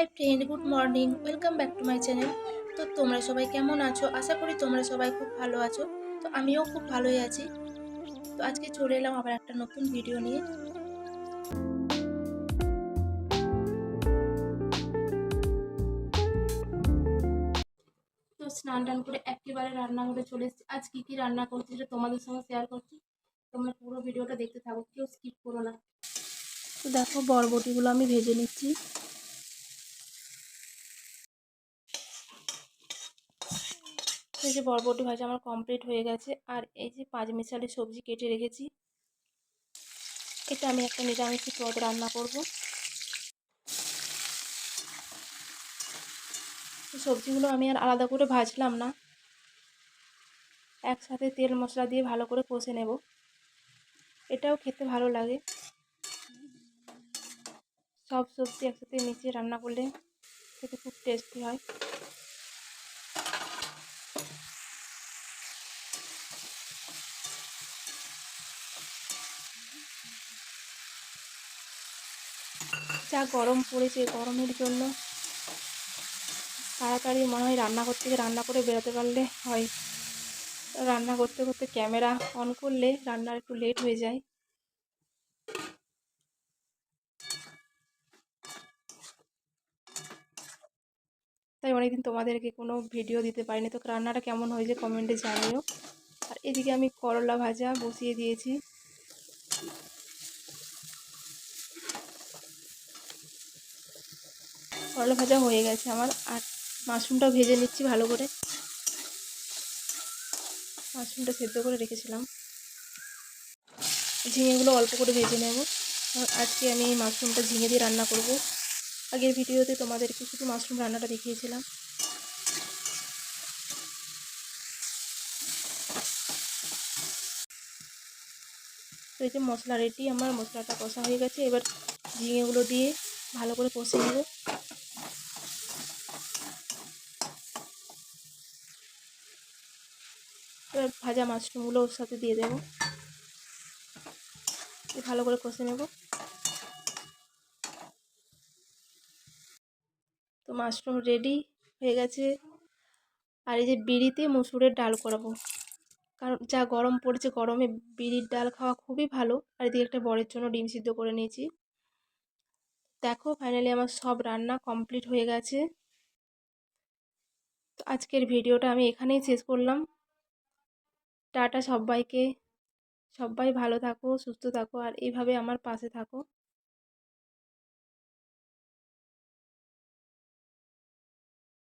Hi friend, good morning, welcome back to my channel. তো তোমরা সবাই কেমন আছো? আশা করি তোমরা সবাই খুব ভালো আছো। তো আমিও খুব ভালোই আছি। তো আজকে চলে এলাম আবার একটা নতুন ভিডিও নিয়ে। তো স্নান টান করে একেবারে রান্নাঘরে চলে এসেছি। আজ কী কী রান্না করছি সেটা তোমাদের সঙ্গে শেয়ার করছি। তোমরা পুরো ভিডিওটা দেখতে থাকো, কেউ স্কিপ করো না। তো দেখো বরবটিগুলো আমি ভেজে নিচ্ছি। এই যে বরবটি ভাজা আমার কমপ্লিট হয়ে গেছে। আর এই যে পাঁচ মিশালি সবজি কেটে রেখেছি। এটা আমি একটা নিরামিষ পদ রান্না করব। সবজিগুলো আমি আর আলাদা করে ভাজলাম না। একসাথে তেল মশলা দিয়ে ভালো করে কষে নেব। এটাও খেতে ভালো লাগে। সব সবজি একসাথে মিশিয়ে রান্না করলে খেতে খুব টেস্টি হয়। যা গরম পড়েছে, গরমের জন্য। তাড়াতাড়ি মনে হয় রান্নাঘর থেকে রান্না করে বেরোতে পারলে হয়। রান্না করতে করতে ক্যামেরা অন করলে রান্নার একটু লেট হয়ে যায়। তাই অনেকদিন তোমাদেরকে কোনো ভিডিও দিতে পারিনি। তো রান্নাটা কেমন হয়েছে কমেন্টে জানিও। আর এদিকে আমি করলা ভাজা বসিয়ে দিয়েছি। করলা ভাজা হয়ে গেছে আমার। আর মাশরুমটা ভেজে নিচ্ছি ভালো করে। মাশরুমটা সেদ্ধ করে রেখেছিলাম। ঝিঙেগুলো অল্প করে ভেজে নেব। আজকে আমি এই মাশরুমটা ঝিঙে দিয়ে রান্না করব। আগের ভিডিওতে তোমাদেরকে শুধু মাশরুম রান্নাটা দেখিয়েছিলাম। তো এই যে মশলা রেডি, আমার মশলাটা কষা হয়ে গেছে। এবার ঝিঙেগুলো দিয়ে ভালো করে কষে নেব। এবার ভাজা মাশরুমগুলো ওর সাথে দিয়ে দেবো। ভালো করে কষে নেব। তো মাশরুম রেডি হয়ে গেছে। আর এই যে বিড়িতে মুসুরের ডাল করাবো। কারণ যা গরম পড়েছে গরমে বিড়ির ডাল খাওয়া খুবই ভালো। আর এদিকে একটা বরের জন্য ডিম সিদ্ধ করে নিয়েছি। দেখো ফাইনালি আমার সব রান্না কমপ্লিট হয়ে গেছে। তো আজকের ভিডিওটা আমি এখানেই শেষ করলাম। টাটা সবাইকে সবাই ভালো থাকো সুস্থ থাকো আর এইভাবে আমার পাশে থাকো।